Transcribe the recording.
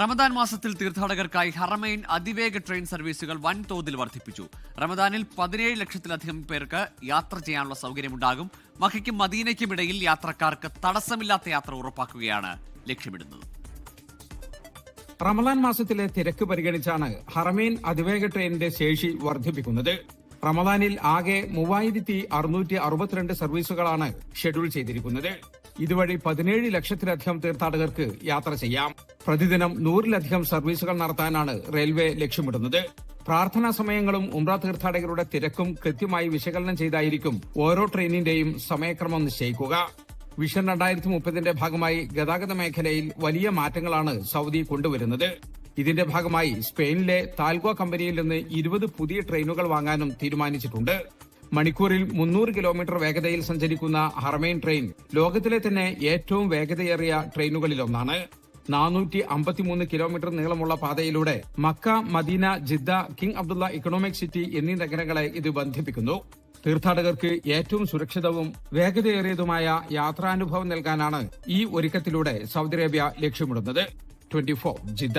റമദാൻ മാസത്തിൽ തീർത്ഥാടകർക്കായി ഹറമൈൻ അതിവേഗ ട്രെയിൻ സർവീസുകൾ വൻതോതിൽ വർദ്ധിപ്പിച്ചു. റമദാനിൽ പതിനേഴ് ലക്ഷത്തിലധികം പേർക്ക് യാത്ര ചെയ്യാനുള്ള സൗകര്യമുണ്ടാകും. മഹയ്ക്കും മദീനയ്ക്കും ഇടയിൽ യാത്രക്കാർക്ക് തടസ്സമില്ലാത്ത യാത്ര ഉറപ്പാക്കുകയാണ് ലക്ഷ്യമിടുന്നത്. റമദാൻ മാസത്തിലെ തിരക്ക് പരിഗണിച്ചാണ് ഹറമൈൻ അതിവേഗ ട്രെയിനിന്റെ ശേഷി വർദ്ധിപ്പിക്കുന്നത്. റമദാനിൽ ആകെ മൂവായിരത്തി അറുന്നൂറ്റി അറുപത്തിരണ്ട് സർവീസുകളാണ് ഷെഡ്യൂൾ ചെയ്തിരിക്കുന്നത്. ഇതുവഴി പതിനേഴ് ലക്ഷത്തിലധികം തീർത്ഥാടകർക്ക് യാത്ര ചെയ്യാം. പ്രതിദിനം നൂറിലധികം സർവീസുകൾ നടത്താനാണ് റെയിൽവേ ലക്ഷ്യമിടുന്നത്. പ്രാർത്ഥനാ സമയങ്ങളും ഉംറ തീർത്ഥാടകരുടെ തിരക്കും കൃത്യമായി വിശകലനം ചെയ്തായിരിക്കും ഓരോ ട്രെയിനിന്റെയും സമയക്രമം നിശ്ചയിക്കുക. വിഷൻ രണ്ടായിരത്തി മുപ്പതിന്റെ ഭാഗമായി ഗതാഗത മേഖലയിൽ വലിയ മാറ്റങ്ങളാണ് സൗദി കൊണ്ടുവരുന്നത്. ഇതിന്റെ ഭാഗമായി സ്പെയിനിലെ താൽഗോ കമ്പനിയിൽ നിന്ന് ഇരുപത് പുതിയ ട്രെയിനുകൾ വാങ്ങാനും തീരുമാനിച്ചിട്ടുണ്ട്. മണിക്കൂറിൽ മുന്നൂറ് കിലോമീറ്റർ വേഗതയിൽ സഞ്ചരിക്കുന്ന ഹർമൈൻ ട്രെയിൻ ലോകത്തിലെ തന്നെ ഏറ്റവും വേഗതയേറിയ ട്രെയിനുകളിലൊന്നാണ്. നാനൂറ്റി അമ്പത്തിമൂന്ന് കിലോമീറ്റർ നീളമുള്ള പാതയിലൂടെ Mecca Medina Jeddah King Abdullah economic city എന്നീ നഗരങ്ങളെ ഇത് ബന്ധിപ്പിക്കുന്നു. തീർത്ഥാടകർക്ക് ഏറ്റവും സുരക്ഷിതവും വേഗതയേറിയതുമായ യാത്രാനുഭവം നൽകാനാണ് ഈ ഒരുക്കത്തിലൂടെ സൗദി അറേബ്യ ലക്ഷ്യമിടുന്നത്. Twenty Jeddah.